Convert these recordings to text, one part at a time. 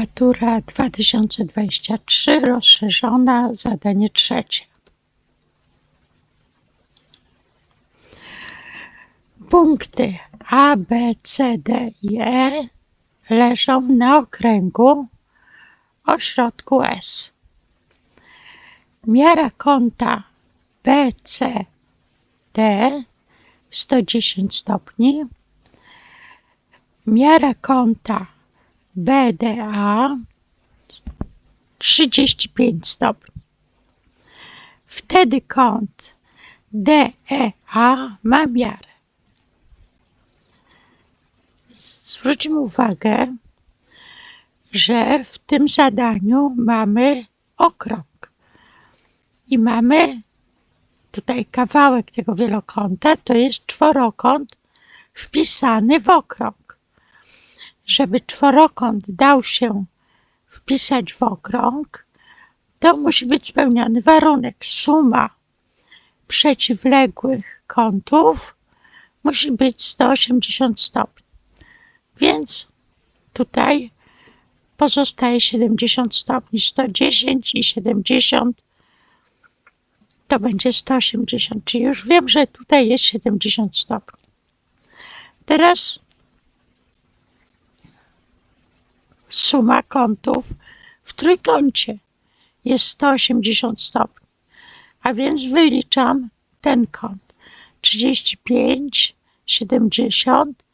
Matura 2023 rozszerzona, zadanie trzecie. Punkty A, B, C, D i E leżą na okręgu o środku S. Miara kąta BCD 110 stopni. Miara kąta BDA 35 stopni. Wtedy kąt DEA ma miarę. Zwróćmy uwagę, że w tym zadaniu mamy okrąg i mamy tutaj kawałek tego wielokąta, to jest czworokąt wpisany w okrąg żeby czworokąt dał się wpisać w okrąg, to musi być spełniony warunek. Suma przeciwległych kątów musi być 180 stopni. Więc tutaj pozostaje 70 stopni, 110 i 70 to będzie 180, czyli już wiem, że tutaj jest 70 stopni. Teraz suma kątów w trójkącie jest 180 stopni. A więc wyliczam ten kąt. 35, 70,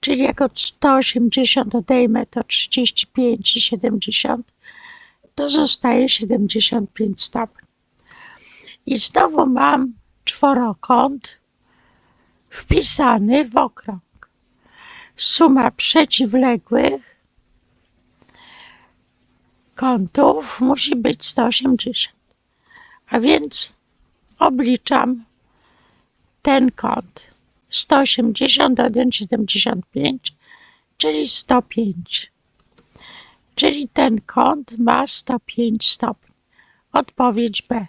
czyli jak od 180 odejmę to 35 i 70, to zostaje 75 stopni. I znowu mam czworokąt wpisany w okrąg. Suma przeciwległych kątów musi być 180. A więc obliczam ten kąt. 180 1 75, czyli 105. Czyli ten kąt ma 105 stopni. Odpowiedź B.